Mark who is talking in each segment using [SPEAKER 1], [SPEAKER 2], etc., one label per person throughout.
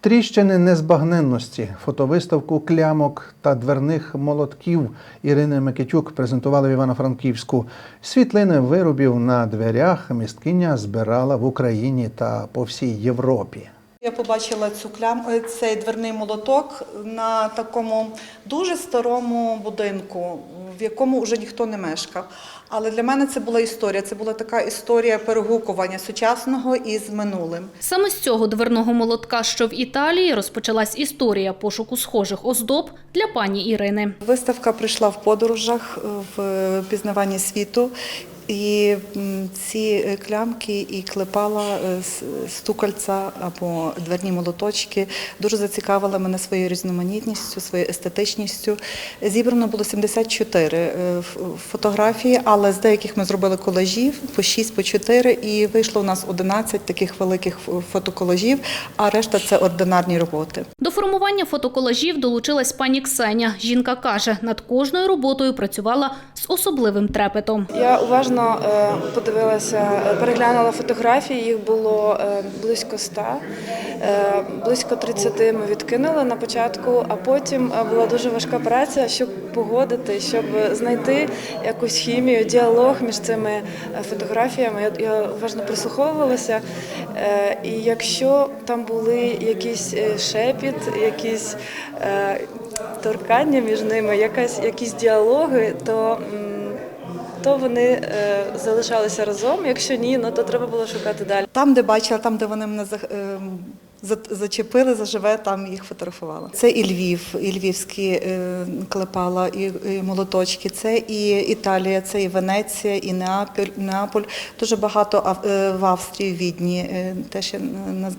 [SPEAKER 1] Тріщини незбагненності, фотовиставку клямок та дверних молотків Ірини Микитюк презентували в Івано-Франківську. Світлини виробів на дверях місткиня збирала в Україні та по всій Європі.
[SPEAKER 2] Я побачила цю клям, е, цей дверний молоток на такому дуже старому будинку, в якому вже ніхто не мешкав. Але для мене це була історія. Це була така історія перегукування сучасного із минулим.
[SPEAKER 3] Саме з цього дверного молотка, що в Італії, розпочалась історія пошуку схожих оздоб для пані Ірини.
[SPEAKER 2] Виставка прийшла в подорожах в пізнаванні світу. І ці е, клямки і клепала е, стукальця або дверні молоточки дуже зацікавили мене своєю різноманітністю, своєю естетичністю. Зібрано було 74 е, фотографії, але з деяких ми зробили колажів по 6, по 4, і вийшло у нас 11 таких великих фотоколажів, а решта це ординарні роботи.
[SPEAKER 3] До формування фотоколажів долучилась пані Ксеня. Жінка каже, над кожною роботою працювала з особливим трепетом.
[SPEAKER 4] Я уважно е, подивилася, е, переглянула фотографії, їх було е, близько ста, близько 30 ми відкинули на початку, а потім була дуже важка праця, щоб погодити, щоб знайти якусь хімію, діалог між цими фотографіями. Я, уважно прислуховувалася. І якщо там були якийсь е, шепіт, якісь торкання між ними, якісь діалоги, то то вони е, залишалися разом. Якщо ні, ну то треба було шукати далі.
[SPEAKER 2] Там, де бачила, там, де вони мене ем, зачепили, заживе, там їх фотографувала. Це і Львів, і львівські е, клепала, і, і молоточки. Це і Італія, це і Венеція, і Неаполь. Неаполь. Дуже багато Ав- е, в Австрії, в Відні е, теж я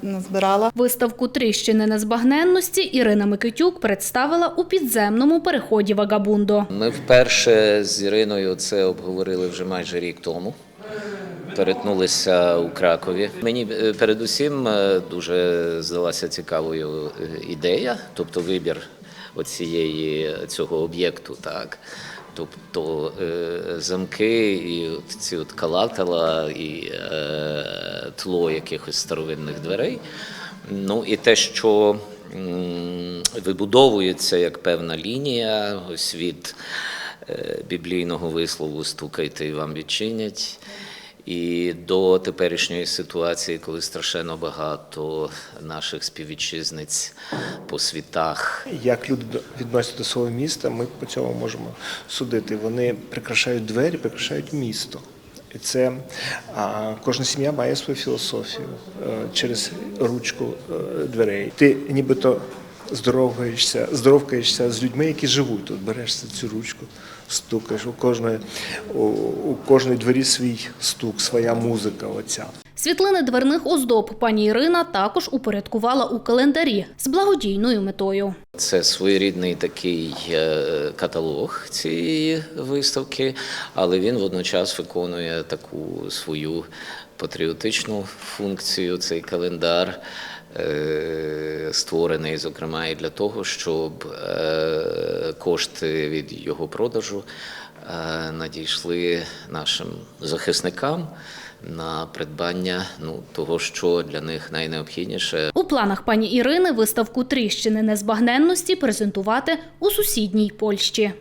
[SPEAKER 2] назбирала.
[SPEAKER 3] Виставку Тріщини незбагненності Ірина Микитюк представила у підземному переході Вагабундо.
[SPEAKER 5] Ми вперше з Іриною це обговорили вже майже рік тому. Перетнулися у Кракові. Мені е, передусім е, дуже здалася цікавою е, ідея, тобто вибір оцієї цього об'єкту, так. Тобто замки і ці от калатала і тло якихось старовинних дверей. Ну і те, що вибудовується як певна лінія, ось від біблійного вислову стукайте і вам відчинять. І до теперішньої ситуації, коли страшенно багато наших співвітчизниць по світах
[SPEAKER 6] Як люди відносяться до свого міста, ми по цьому можемо судити. Вони прикрашають двері, прикрашають місто. І це а, кожна сім'я має свою філософію е, через ручку е, дверей. Ти нібито здоровкаєшся, здоровкаєшся з людьми, які живуть тут. Береш цю ручку, стукаєш. У кожної, у, у кожної двері свій стук, своя музика. Оця.
[SPEAKER 3] Світлини дверних оздоб пані Ірина також упорядкувала у календарі з благодійною метою.
[SPEAKER 5] Це своєрідний такий е, каталог цієї виставки, але він водночас виконує таку свою патріотичну функцію. Цей календар е, створений, зокрема, і для того, щоб е, кошти від його продажу надійшли нашим захисникам на придбання ну, того, що для них найнеобхідніше
[SPEAKER 3] У планах пані Ірини виставку Тріщини незбагненності презентувати у сусідній Польщі.